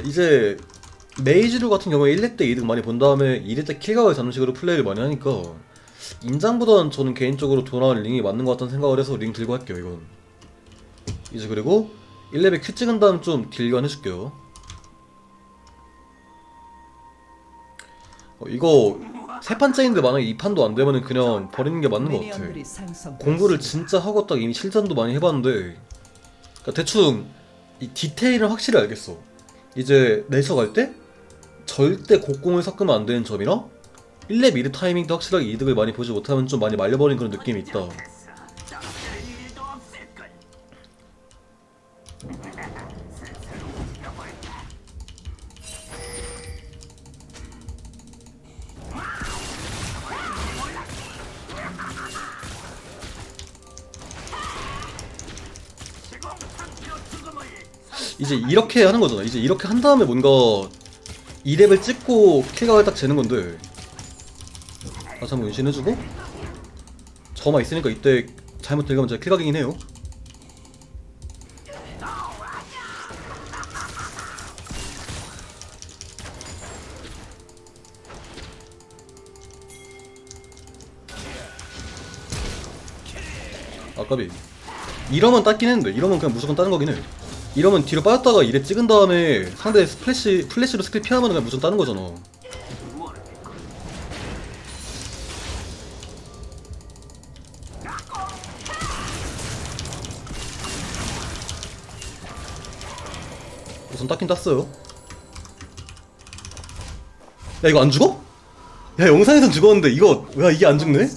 이제 메이지루 같은 경우에 1렙 때 이득 많이 본 다음에 2렙 때 킬각을 잡는 식으로 플레이를 많이 하니까 인장보다는 저는 개인적으로 돌아오는 링이 맞는 것 같다는 생각을 해서 링 들고 할게요 이건. 이제 그리고 1렙에 큐 찍은 다음 좀 딜견 해줄게요. 어, 이거 세 판째인데 만약에 이 판도 안 되면은 그냥 버리는 게 맞는 것 같아. 공부를 진짜 하고 딱 이미 실전도 많이 해봤는데 그러니까 대충 이 디테일은 확실히 알겠어 이제 내셔 갈때 절대 곡공을 섞으면 안 되는 점이랑 1렙 2렙 타이밍 때 확실하게 이득을 많이 보지 못하면 좀 많이 말려버린 그런 느낌이 있다 이제 이렇게 하는 거잖아. 이제 이렇게 한 다음에 뭔가 2렙을 찍고 킬각을 딱 재는 건데. 다시 한번 은신해주고. 저만 있으니까 이때 잘못 들어가면 제가 킬각이긴 해요. 아까비. 이러면 땄긴 했는데 이러면 그냥 무조건 따는 거긴 해 이러면 뒤로 빠졌다가 이래 찍은 다음에 상대 스플래시 플래시로 스킬 피하면 그냥 무조건 따는 거잖아 우선 땄긴 땄어요 야 이거 안 죽어? 야 영상에선 죽었는데 이거 야 이게 안 죽네?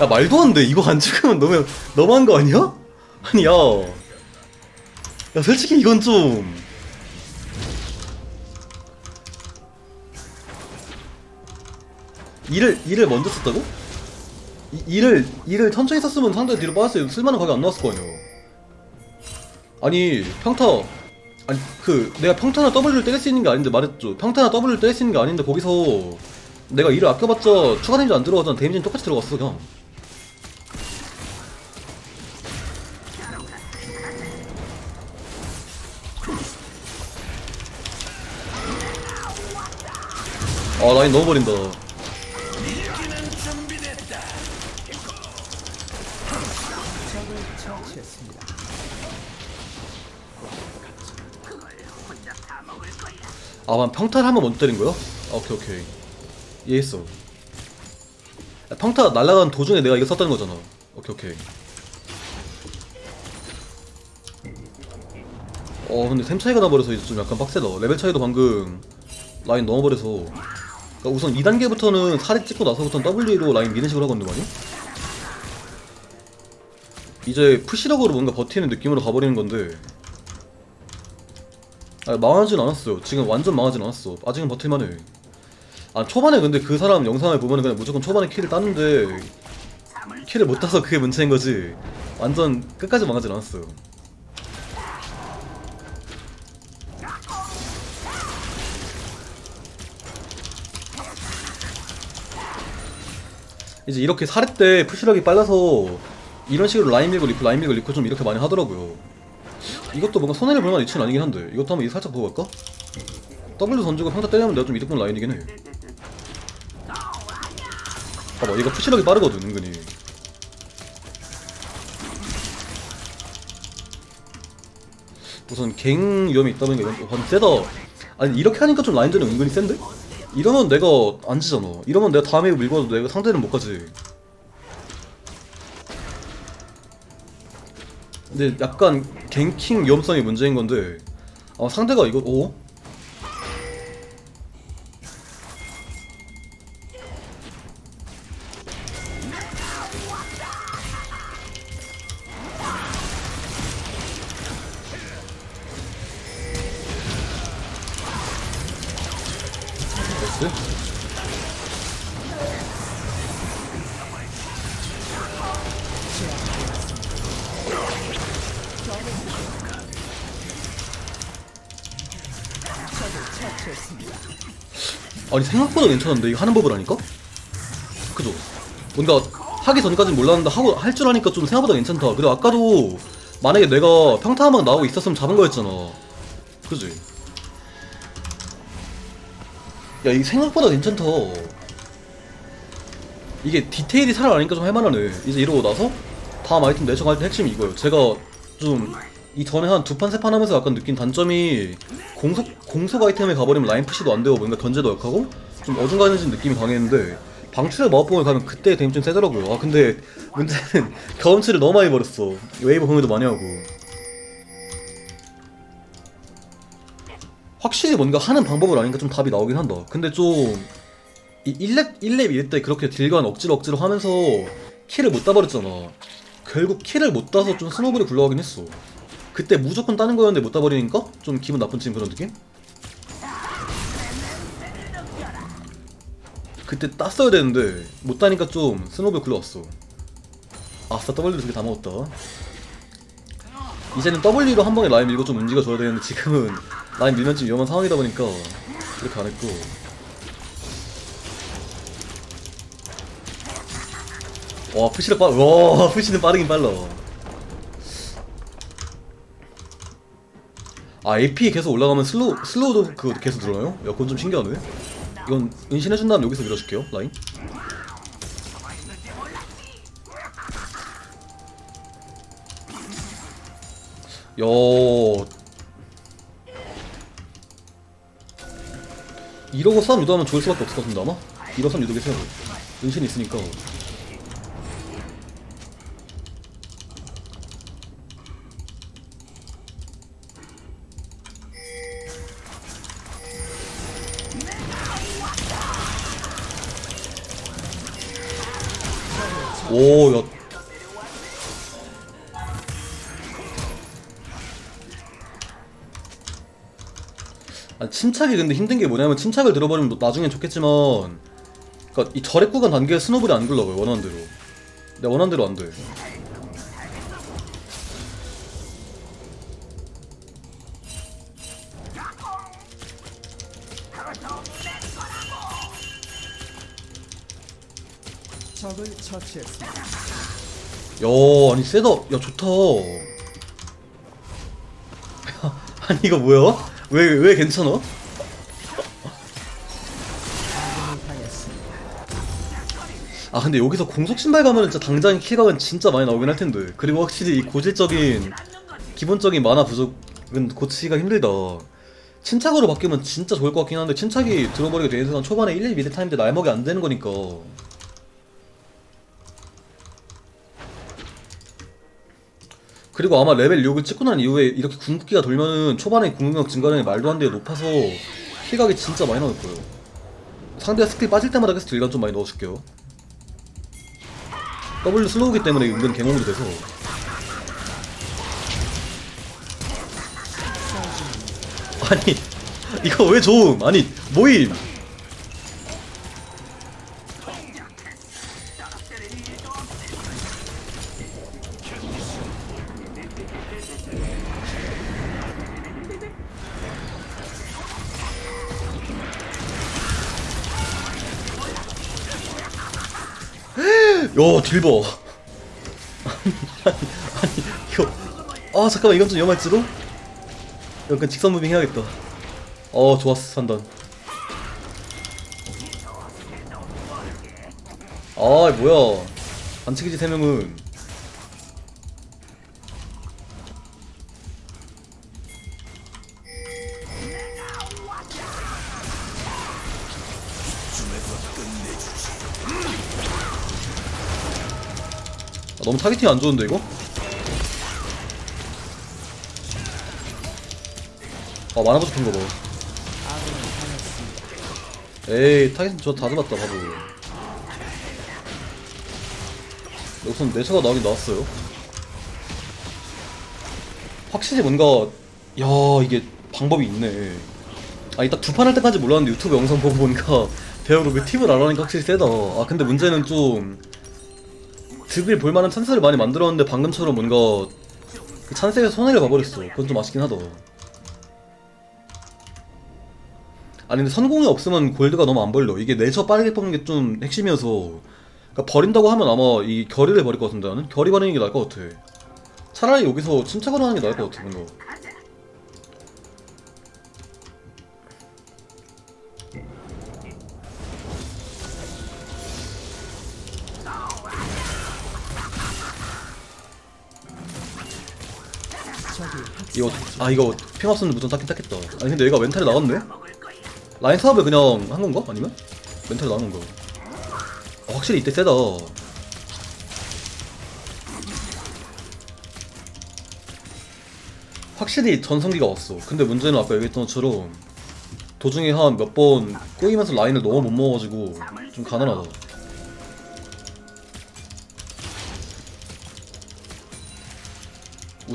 야 말도 안 돼. 이거 안 죽으면 너무 너무한 거 아니야? 아니 야. 야 솔직히 이건 좀 일을 일을 먼저 썼다고? 이, 일을 일을 천천히 썼으면 상대 뒤로 빠졌어요. 쓸만한 각이 안 나왔을 거 아니야. 아니 평타 아니 그 내가 평타나 W를 때릴 수 있는 게 아닌데 말했죠. 평타나 W를 때릴 수 있는 게 아닌데 거기서 내가 일을 아껴봤자 추가 데미지 안 들어가잖아. 데미지는 똑같이 들어갔어 그냥. 아 라인 넣어버린다. 아만 평타를 한번 먼저 때린 거야? 아, 오케이 오케이. 이해했어. 야, 평타 날아가는 도중에 내가 이거 썼다는 거잖아. 오케이 오케이. 어 근데 템 차이가 나버려서 이제 좀 약간 빡세다. 레벨 차이도 방금 라인 넣어버려서 그러니까 우선 2단계부터는 살이 찍고 나서부터는 W로 라인 미는 식으로 하거든요 많이 이제 푸시력으로 뭔가 버티는 느낌으로 가버리는 건데 아 망하진 않았어요. 지금 완전 망하진 않았어. 아직은 버틸만해. 아 초반에 근데 그 사람 영상을 보면 그냥 무조건 초반에 킬을 따는데 킬을 못 따서 그게 문제인 거지. 완전 끝까지 망하진 않았어요. 이제 이렇게 사례 때 푸시력이 빨라서 이런 식으로 라인 밀고 리코 라인 밀고 리코 좀 이렇게 많이 하더라고요. 이것도 뭔가 손해를 볼 만한 위치는 아니긴 한데 이것도 한번 이 살짝 보고 갈까? W 던지고 평타 때리면 내가 좀 이득 본 라인이긴 해 봐봐 얘가 푸시력이 빠르거든 은근히 우선 갱 위험이 있다 보니까 이건 완전 세다 아니 이렇게 하니까 좀 라인전이 은근히 센데? 이러면 내가 안 지잖아 이러면 내가 다음에 밀고 와도 내가 상대는 못 가지 근데 약간 갱킹 위험성이 문제인 건데 아 상대가 이거 오? 나이스. 아니 생각보다 괜찮은데 이거 하는 법을 아니까? 그죠? 뭔가 하기 전까진 몰랐는데 하고 할 줄 아니까 좀 생각보다 괜찮다. 그리고 아까도 만약에 내가 평타 한방 나오고 있었으면 잡은 거였잖아 그지? 야 이게 생각보다 괜찮다. 이게 디테일이 살아나니까 좀 할만하네. 이제 이러고 나서 다음 아이템 내정할 때 핵심이 이거예요. 제가 좀 이 전에 한 두 판 세 판 하면서 약간 느낀 단점이 공속 공속 아이템에 가버리면 라인 푸시도 안 되고 뭔가 견제도 역하고 좀 어중간해진 느낌이 강했는데 방출의 마법봉을 가면 그때 데임 좀 세더라고요. 아 근데 문제는 경험치를 너무 많이 버렸어. 웨이브 공유도 많이 하고 확실히 뭔가 하는 방법을 아니까 좀 답이 나오긴 한다. 근데 좀 이 1렙 1렙 이럴 때 그렇게 딜간 억지로 억지로 하면서 킬을 못 따버렸잖아. 결국 킬을 못 따서 좀 스노블이 굴러가긴 했어. 그때 무조건 따는 거였는데 못 따버리니까 좀 기분 나쁜 지금 그런 느낌? 그때 땄어야 되는데 못 따니까 좀 스노블 굴러왔어. 아싸 W 두개다 먹었다. 이제는 W로 한 번에 라인 밀고 좀 움직여줘야 되는데 지금은 라인 밀면 좀 위험한 상황이다 보니까 이렇게 안 했고. 와 푸시를 빠, 와 푸시는 빠르긴 빨라. 아 AP 계속 올라가면 슬로우 슬로우도 그 계속 늘어나요? 야 그건 좀 신기하네. 이건 은신해준 다음 여기서 밀어줄게요 라인. 야 이러고 싸움 유도하면 좋을 수밖에 없을 것 같은데 아마? 이러고 싸움 유도겠어요 은신이 있으니까 오, 침착이 근데 힘든 게 뭐냐면 침착을 들어버리면 뭐 나중엔 좋겠지만 그니까 이 절액 구간 단계에 스노블이 안 굴러가요 원하는 대로 내 원하는 대로 안돼 적을 처치했습니다. 야 아니 세다 야 좋다 아니 이거 뭐야? 왜 왜 괜찮아? 아 근데 여기서 공속 신발 가면은 진짜 당장 킬각은 진짜 많이 나오긴 할 텐데. 그리고 확실히 이 고질적인 기본적인 만화 부족은 고치기가 힘들다. 침착으로 바뀌면 진짜 좋을 것 같긴 한데 침착이 들어버리게 되는 순간 초반에 1, 2 미드 타임 때 날먹이 안 되는 거니까 그리고 아마 레벨 6을 찍고 난 이후에 이렇게 궁극기가 돌면은 초반에 궁극력 증가량이 말도 안 되게 높아서 킬각이 진짜 많이 나올 거예요. 상대가 스킬 빠질 때마다 계속 딜감 좀 많이 넣어줄게요. W 슬로우기 때문에 은근 개몽도 돼서. 아니 이거 왜 좋음? 아니 모임 야 딜버 아니, 아니 이거 아 잠깐만 이건 좀 위험할지도? 약간 직선 무빙 해야겠다. 어 좋았어 판단 아 뭐야. 반칙이지 세 명은 너무 타겟팅 안 좋은데 이거? 아 만화 부족한 거 봐. 에이 타겟팅 저 다 잡았다 바보. 우선 내차가 나오긴 나왔어요. 확실히 뭔가 야 이게 방법이 있네. 아니 딱 두 판 할 때까지 몰랐는데 유튜브 영상 보고 보니까 배우로 그 팁을 알아니까 확실히 세다. 아 근데 문제는 좀 득을 볼만한 찬스를 많이 만들었는데 방금처럼 뭔가 그 찬스에서 손해를 봐버렸어. 그건 좀 아쉽긴 하다. 아니 근데 선공이 없으면 골드가 너무 안 벌려. 이게 내처 빠르게 뽑는 게 좀 핵심이어서. 그러니까 버린다고 하면 아마 이 결의를 버릴 것 같은데 나는? 결의 버리는 게 나을 것 같아. 차라리 여기서 침착을 하는 게 나을 것 같아 뭔가 이 이거 아 이거 핑 없으면 무전 닦긴 닦겠다 아니 근데 얘가 멘탈이 나갔네? 라인 사업을 그냥 한 건가? 아니면? 멘탈이 나간 건가? 아, 확실히 이때 세다 확실히 전성기가 왔어 근데 문제는 아까 얘기했던 것처럼 도중에 한 몇 번 꼬이면서 라인을 너무 못 먹어가지고 좀 가난하다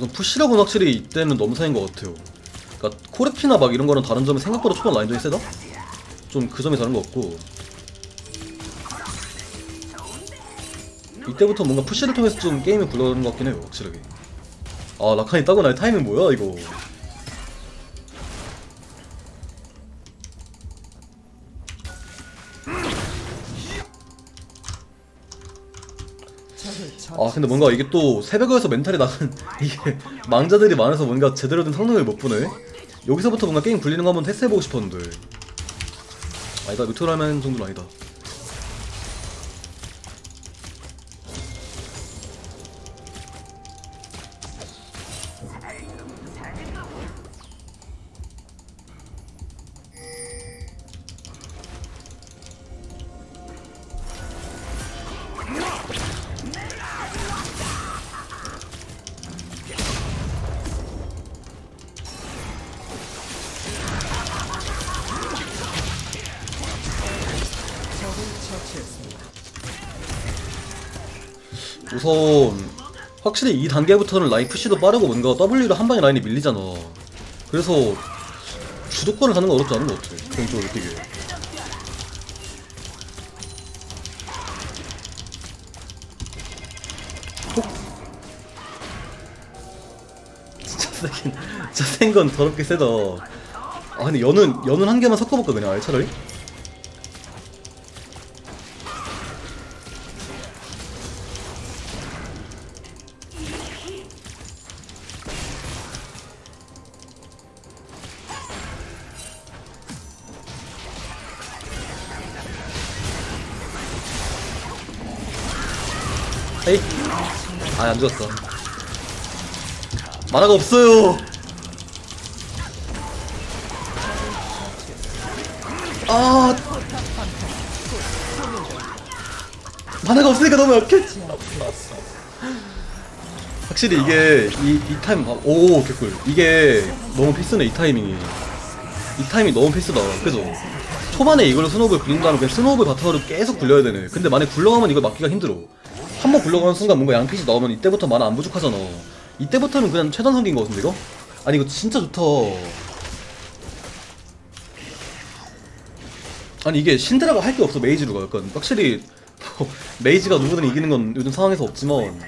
우선 푸시력은 확실히 이때는 너무 사인 것 같아요. 그러니까 코레피나 막 이런 거는 다른 점이 생각보다 초반 라인전이 세다? 좀 그 점이 다른 것 같고 이때부터 뭔가 푸시를 통해서 좀 게임이 굴러가는 것 같긴 해요 확실하게 아 라칸이 따고 나의 타이밍 뭐야 이거 아 근데 뭔가 이게 또 새벽에서 멘탈이 나간 이게 망자들이 많아서 뭔가 제대로 된 성능을 못 보네. 여기서부터 뭔가 게임 굴리는 거 한번 테스트해보고 싶었는데. 아니다 뮤토라면 정도는 아니다 우선 확실히 이 단계부터는 라인 푸시도 빠르고 뭔가 W로 한 방에 라인이 밀리잖아. 그래서 주도권을 가는 건 어렵지 않은 것 같아. 개인적으로 느끼기에 진짜 세긴 진짜 센 건 더럽게 세다. 아 근데 연은 연은 한 개만 섞어볼까 그냥 아예 차라리? 죽었어. 만화가 없어요. 아. 만화가 없으니까 너무 약해 확실히 이게 이, 이 타임 봐- 오 개꿀. 이게 너무 필수네 이 타이밍이. 이 타이밍 너무 필수다 그죠? 초반에 이걸로 스노우볼 굴린 다음에 그냥 스노우볼 바텀으로 계속 굴려야 되네. 근데 만약 굴러가면 이걸 막기가 힘들어 한 번 굴러가는 순간 뭔가 양핏이 나오면 이때부터 만화 안 부족하잖아. 이때부터는 그냥 최단 성기인 거 같은데 이거? 아니 이거 진짜 좋다. 아니 이게 신드라가 할 게 없어 메이지루가. 약간 확실히 뭐 메이지가 누구든 이기는 건 요즘 상황에서 없지만.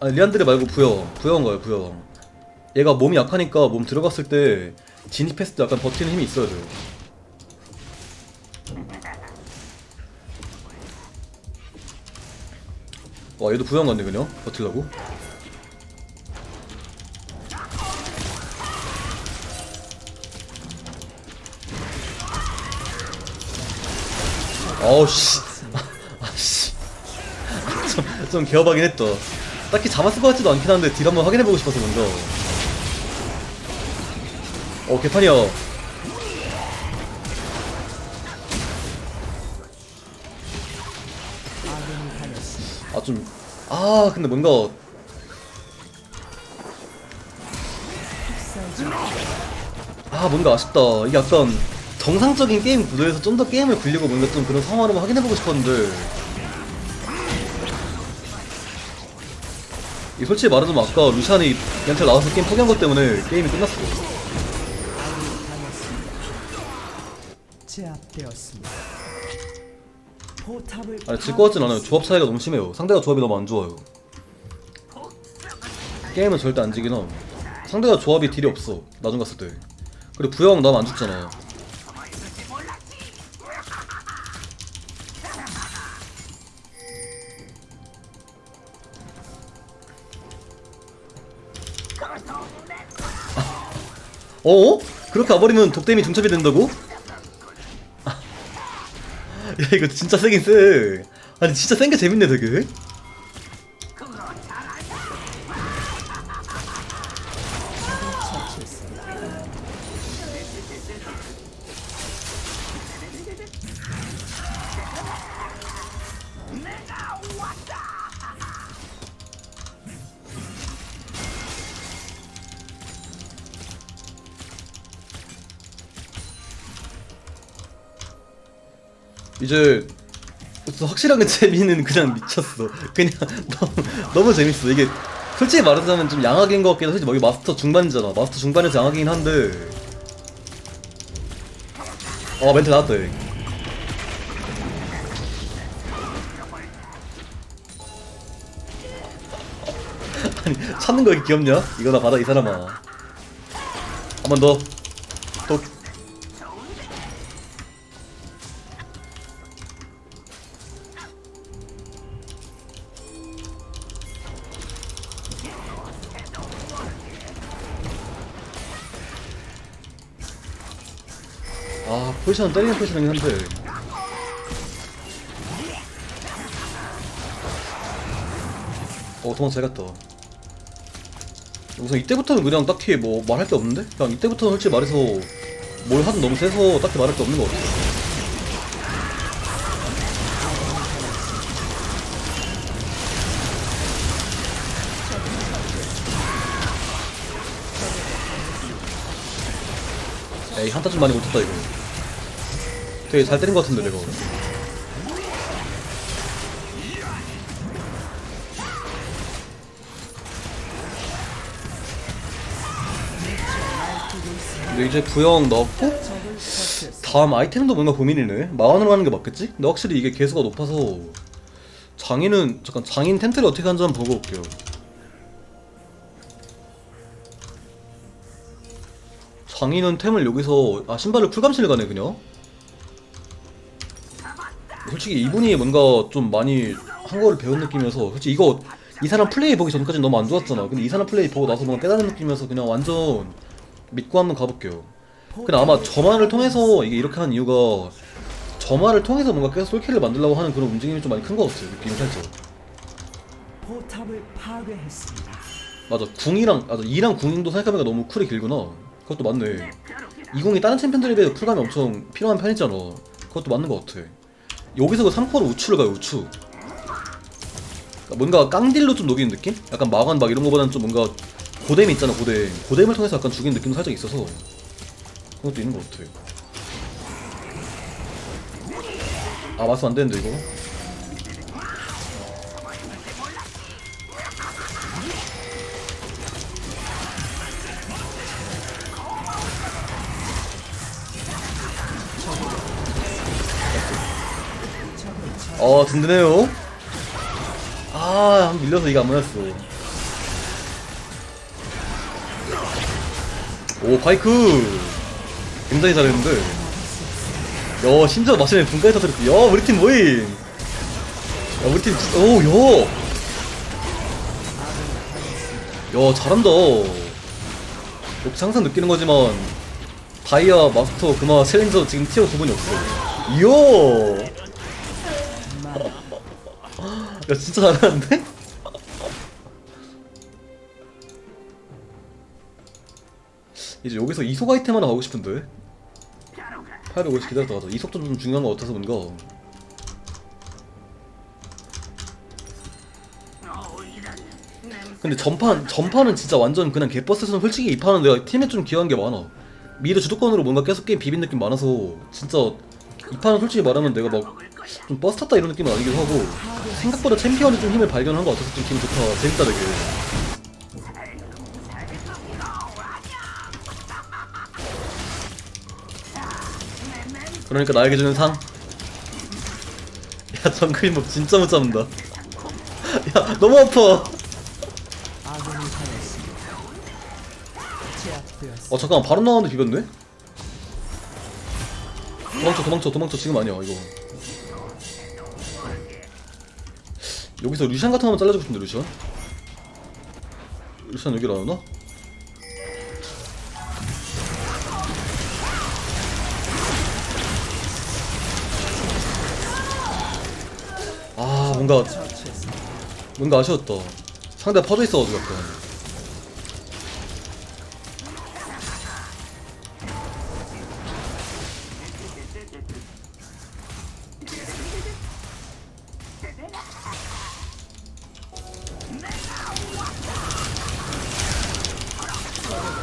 아니 리안드레 말고 부영 부영가요 부영 얘가 몸이 약하니까 몸 들어갔을 때 진입했을 때 약간 버티는 힘이 있어야 돼요 와 얘도 부영 같네 그냥. 버틸라고? 어우 씨. 아씨. 좀, 좀 개업하긴 했다. 딱히 잡았을 것 같지도 않긴 한데 딜 한번 확인해보고 싶어서 먼저. 어 개판이야 좀 아 근데 뭔가 흑살적 아 뭔가 아쉽다 이게 약간 정상적인 게임 구도에서 좀 더 게임을 굴리고 뭔가 좀 그런 상황을 한번 확인해보고 싶었는데 이 솔직히 말하자면 아까 루시안이 멘탈 나와서 게임 포기한 것 때문에 게임이 끝났어. 제압되었습니다. 아니 질 것 같진 않아요 조합 차이가 너무 심해요. 상대가 조합이 너무 안 좋아요. 게임은 절대 안 지긴 함. 상대가 조합이 딜이 없어 나중 갔을 때. 그리고 부영 나면 안 죽잖아요 아. 어어? 그렇게 와버리면 독댐이 중첩이 된다고? 아. 야 이거 진짜 세긴 세 아니 진짜 센 게 재밌네 되게 이제 확실하게 재미는 그냥 미쳤어 그냥 너무, 너무 재밌어 이게 솔직히 말하자면 좀 양악인 것 같긴 해 솔직히 여기 마스터 중반이잖아 마스터 중반에서 양악이긴 한데 어 멘트 나왔다 여기. 아니 찾는 거 이렇게 귀엽냐? 이거 나 받아 이 사람아 한번 더. 포지션 때리는 포지션이긴 한데. 어 도망 잘 갔다. 우선 이때부터는 그냥 딱히 뭐 말할 게 없는데? 그냥 이때부터는 솔직히 말해서 뭘 하든 너무 세서 딱히 말할 게 없는 것 같아 에이 한타 좀 많이 못했다 이거 되게 잘 때린 것 같은데 내가 근데 이제 부영 넣고. 다음 아이템도 뭔가 고민이네 마원으로 하는 게 맞겠지? 근데 확실히 이게 개수가 높아서 장인은 잠깐 장인 텐트를 어떻게 하는지 한번 보고 올게요 장인은 템을 여기서 아 신발을 풀감실 가네 그냥 솔직히 이분이 뭔가 좀 많이 한 거를 배운 느낌이어서 솔직히 이거 이 사람 플레이 보기 전까지 너무 안 좋았잖아. 근데 이 사람 플레이 보고 나서 뭔가 깨달은 느낌이어서 그냥 완전 믿고 한번 가볼게요. 근데 아마 저만을 통해서 이게 이렇게 한 이유가 저만을 통해서 뭔가 계속 솔킬을 만들려고 하는 그런 움직임이 좀 많이 큰 것 같아요 느낌이 살짝. 포탑을 파괴했습니다. 맞아 궁이랑 맞아 이랑 궁도 생각해보니까 너무 쿨이 길구나. 그것도 맞네. 이 궁이 다른 챔피언들에 비해 쿨감이 엄청 필요한 편이잖아. 그것도 맞는 것 같아 여기서 그 3코어로 우추를 가요 우추 그러니까 뭔가 깡딜로 좀 녹이는 느낌? 약간 마관 막 이런 거보다는 좀 뭔가 고뎀이 있잖아 고뎀 고뎀을 통해서 약간 죽이는 느낌도 살짝 있어서 그것도 있는 것 같아 아 말씀 안 되는데 이거 어 든든해요. 아 밀려서 이거 안 맞았어. 오 파이크! 굉장히 잘했는데. 야 심지어 마침내 분까지 터뜨렸어 야 우리 팀 뭐임! 야 우리 팀오야야 야, 잘한다. 역시 항상 느끼는 거지만 다이아 마스터 그마 챌린저 지금 티어 두 분이 없어 이야 야 진짜 잘하는데? 이제 여기서 이속 아이템 하나 가고 싶은데? 850 기다렸다 가자. 이속도 좀 중요한 것 같아서 뭔가. 근데 전판 전판은 진짜 완전 그냥 개버스에서는 솔직히 이 판은 내가 팀에 좀 기여한 게 많아. 미드 주도권으로 뭔가 계속 게임 비빈 느낌 많아서 진짜 이 판은 솔직히 말하면 내가 막 좀 버스 탔다 이런 느낌은 아니기도 하고 생각보다 챔피언이 좀 힘을 발견한 것 같아서 좀 기분 좋다 재밌다 되게 그러니까 나에게 주는 상. 야 정크림법 진짜 못 잡는다. 야 너무 아파. 어 잠깐만 바로 나왔는데 비볐네? 도망쳐 도망쳐 도망쳐 지금 아니야 이거 여기서 루션 같은 거한번 잘라주고 싶은데 루션 루션 여기 나오나? 아 뭔가 뭔가 아쉬웠다. 상대 퍼져 있어가지고 약간.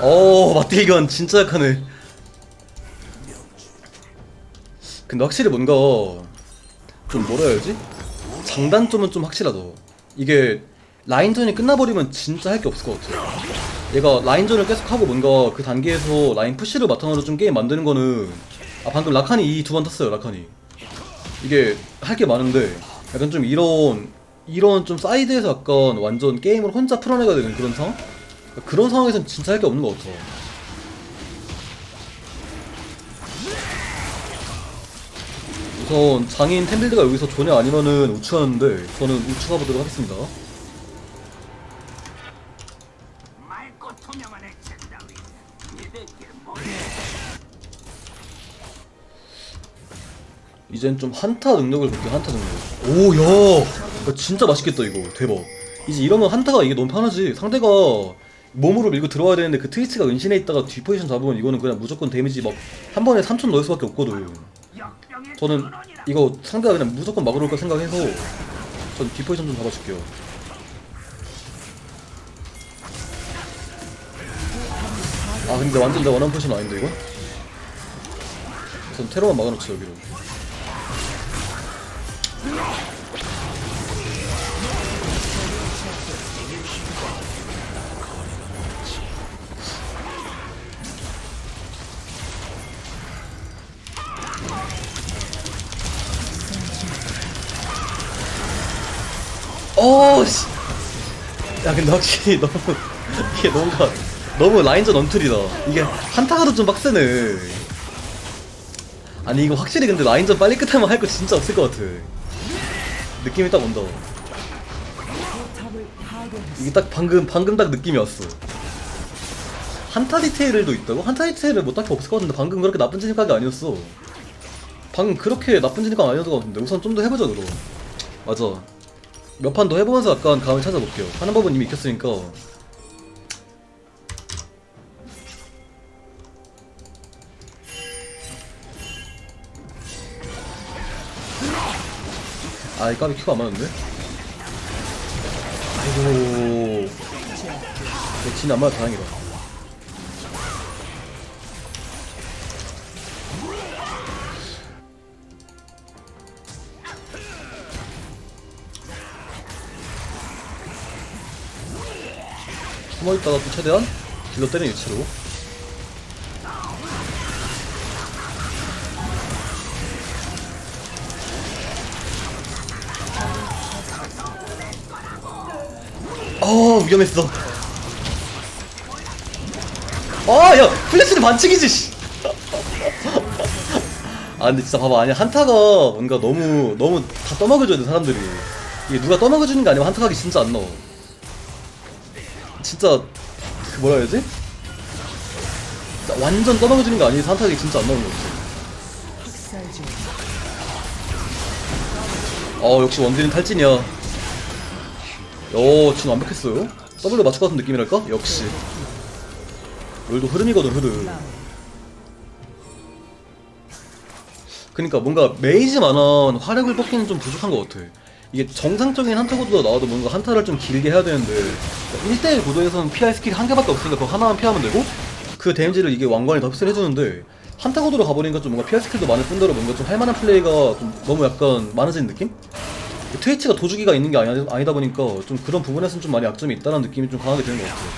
어 맞딜견 진짜 약하네. 근데 확실히 뭔가 좀 뭐라 해야지? 장단점은 좀 확실하다. 이게 라인전이 끝나버리면 진짜 할 게 없을 것 같아. 얘가 라인전을 계속하고 뭔가 그 단계에서 라인 푸시를 바탕으로 좀 게임 만드는 거는 아 방금 라칸이 이 두 번 탔어요 라칸이 이게 할 게 많은데 약간 좀 이런 이런 좀 사이드에서 약간 완전 게임을 혼자 풀어내야 되는 그런 상황? 그런 상황에선 진짜 할 게 없는 것 같아. 우선 장인 템빌드가 여기서 전혀 아니면은 우측하는데 저는 우측 가보도록 하겠습니다. 이젠 좀 한타 능력을 볼게요 한타 능력. 오야! 진짜 맛있겠다 이거. 대박. 이제 이러면 한타가 이게 너무 편하지. 상대가 몸으로 밀고 들어와야 되는데 그 트위치가 은신해 있다가 뒤 포지션 잡으면 이거는 그냥 무조건 데미지 막 한 번에 3천 넣을 수밖에 없거든 저는. 이거 상대가 그냥 무조건 막으러 올거 생각해서 전뒤 포지션 좀 잡아줄게요 아 근데 완전 내 원한 포지션 아닌데 이건? 전 테러만 막아놓지 여기로 야, 근데 확실히 너무, 이게 뭔가, 너무 라인전 언틀이다. 이게 한타가도 좀 빡세네. 아니, 이거 확실히 근데 라인전 빨리 끝하면 할 거 진짜 없을 것 같아. 느낌이 딱 온다. 이게 딱 방금, 방금 딱 느낌이 왔어. 한타 디테일도 있다고? 한타 디테일은 뭐 딱히 없을 것 같은데 방금 그렇게 나쁜 진입각이 아니었어. 방금 그렇게 나쁜 진입각 아니었던 것 같은데 우선 좀 더 해보자 그럼. 맞아. 몇 판 더 해보면서 약간 감을 찾아볼게요. 하는 법은 이미 익혔으니까. 아, 이 까비 큐가 안 맞는데? 아이고. 진안 맞아 다행이다. 숨어있다가 또 최대한 딜러 때리는 위치로. 아 위험했어. 아야 플래시는 반칙이지 씨. 아 근데 진짜 봐봐. 아니 한타가 뭔가 너무 너무 다 떠먹여줘야 돼 사람들이. 이게 누가 떠먹여주는 게 아니면 한타 각이 진짜 안 나와 진짜 그 뭐라 해야지? 완전 게 아니면 한타 각이 진짜 안 나오는 거중어 역시 원딜은 탈진이야. 요 지금 완벽했어요. W 것 같은 느낌이랄까? 역시. 롤도 흐름이거든 흐름. 그니까 뭔가 메이지만한 화력을 뽑기는 좀 부족한 것 같아 이게 정상적인 한타 구도가 나와도 뭔가 한타를 좀 길게 해야 되는데 1대1 구도에서는 피할 스킬이 한 개밖에 없으니까 그거 하나만 피하면 되고 그 데미지를 이게 왕관이 더 흡수를 해주는데 한타 구도로 가버리니까 좀 뭔가 피할 스킬도 많을 뿐더러 뭔가 좀 할만한 플레이가 좀 너무 약간 많아지는 느낌? 트위치가 도주기가 있는 게 아니, 아니다 보니까 좀 그런 부분에서는 좀 많이 약점이 있다는 느낌이 좀 강하게 드는 것 같아요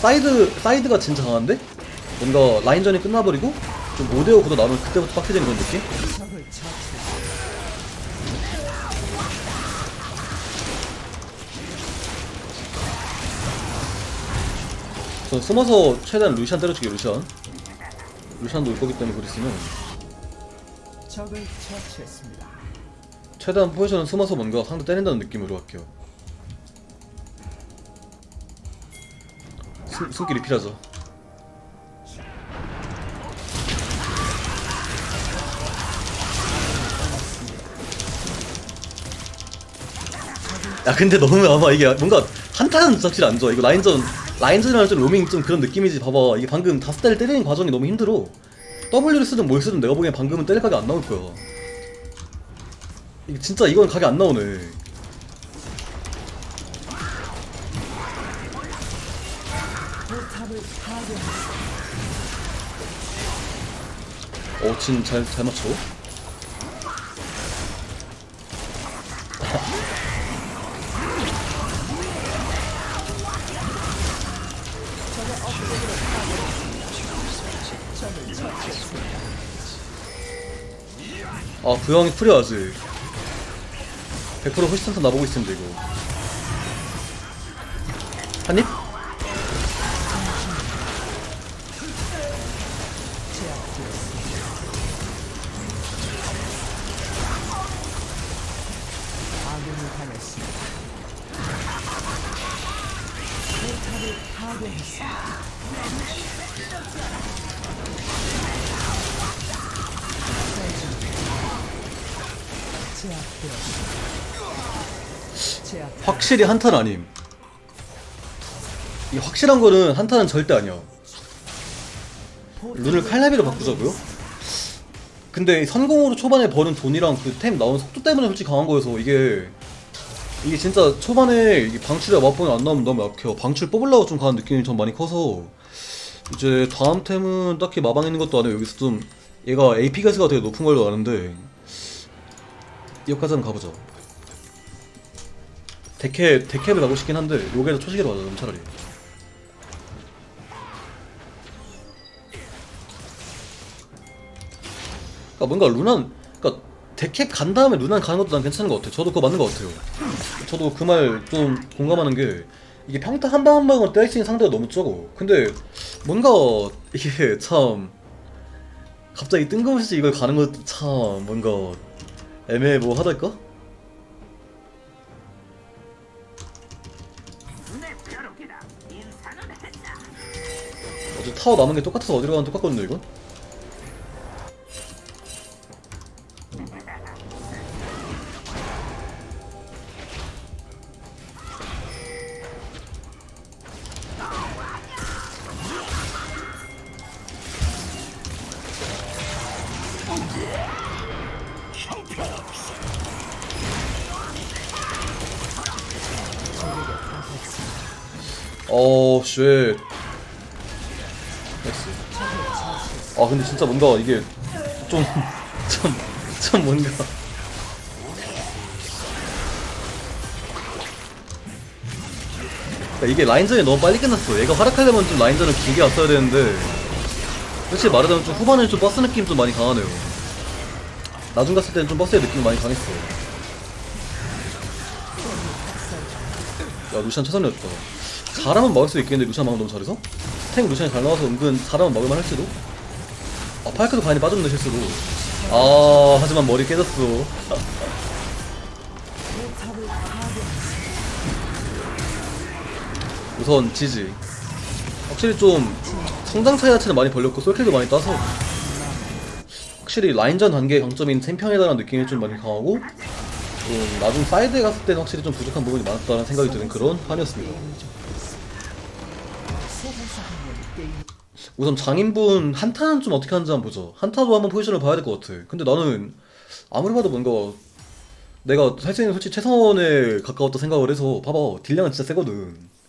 사이드, 사이드가 진짜 강한데 뭔가 라인전이 끝나버리고 좀 5대5 구도 나오면 그때부터 빡해지는 그런 느낌? 전 숨어서 최대한 루시안 때려주게 루시안. 루시안도 올 거기 때문에 그랬으면. 최대한 포지션은 숨어서 뭔가 상대 때린다는 느낌으로 할게요. 숨, 숨길이 필요하죠. 야 근데 너무 아마 이게 뭔가 한타는 확실히 안 좋아. 이거 라인전 라인전이랑 좀 로밍 좀 그런 느낌이지. 봐봐. 이게 방금 다섯 대를 때리는 과정이 너무 힘들어. W를 쓰든 뭘 쓰든 내가 보기엔 방금은 때릴 각이 안 나올 거야. 이게 진짜 이건 각이 안 나오네. 포탑을 파괴했습니다. 어진 잘, 잘 맞춰 아 부영이 풀려야지 100% 훨씬 나보고 있습니다 이거 한 입? 확실히 한타는 아님. 이 확실한 거는 한타는 절대 아니야. 룬을 칼라비로 바꾸자고요? 근데 이 선공으로 초반에 버는 돈이랑 그 템 나온 속도 때문에 솔직히 강한 거여서 이게 이게 진짜 초반에 방출이나 맛보이 안 나오면 너무 약해요. 방출 뽑으려고 좀 가는 느낌이 좀 많이 커서 이제 다음 템은 딱히 마방 있는 것도 아니고 여기서 좀 얘가 AP 가스가 되게 높은 걸로 아는데 여기까지 한번 가보자. 데캡 데캡을 가고 싶긴 한데 요게도 초시계로 가자 그럼 차라리. 그러니까 뭔가 루난 그러니까 데캡 간 다음에 루난 가는 것도 난 괜찮은 것 같아. 저도 그거 맞는 것 같아요. 저도 그 말 좀 공감하는 게 이게 평타 한 방한수 있는 상대가 너무 적어. 근데 뭔가 이게 참 갑자기 뜬금없이 이걸 가는 것도 참 뭔가 애매모하달까? 타워 남은 게 똑같아서 어디로 가면 똑같거든요 이건? 어, 쉣. 진짜 뭔가 이게 좀, 좀, 좀 뭔가. 그러니까 이게 라인전이 너무 빨리 끝났어. 얘가 활약하려면 좀 라인전을 길게 왔어야 되는데, 솔직히 말하자면 좀 후반에 좀 버스 느낌 좀 많이 강하네요. 나중 갔을 때는 좀 버스의 느낌이 많이 강했어. 야, 루시안 최선이었다. 잘하면 막을 수 있겠는데, 루시안 방금 너무 잘해서? 탱 루시안이 잘 나와서 은근 잘하면 막을만 할지도? 아, 파이크도 가인이 빠졌네, 실수로. 아, 하지만 머리 깨졌어. 우선 지지. 확실히 좀 성장 차이 자체는 많이 벌렸고 솔킬도 많이 따서 확실히 라인전 단계의 강점인 챔피언이다라는 느낌이 좀 많이 강하고 좀 나중 사이드에 갔을 때는 확실히 좀 부족한 부분이 많았다는 생각이 드는 그런 판이었습니다. 우선 장인분 한타는 좀 어떻게 하는지 한번 보죠. 한타도 한번 포지션을 봐야 될 것 같아. 근데 나는 아무리 봐도 뭔가 내가 할 수 있는 솔직히 최선에 가까웠다 생각을 해서 봐봐 딜량은 진짜 세거든.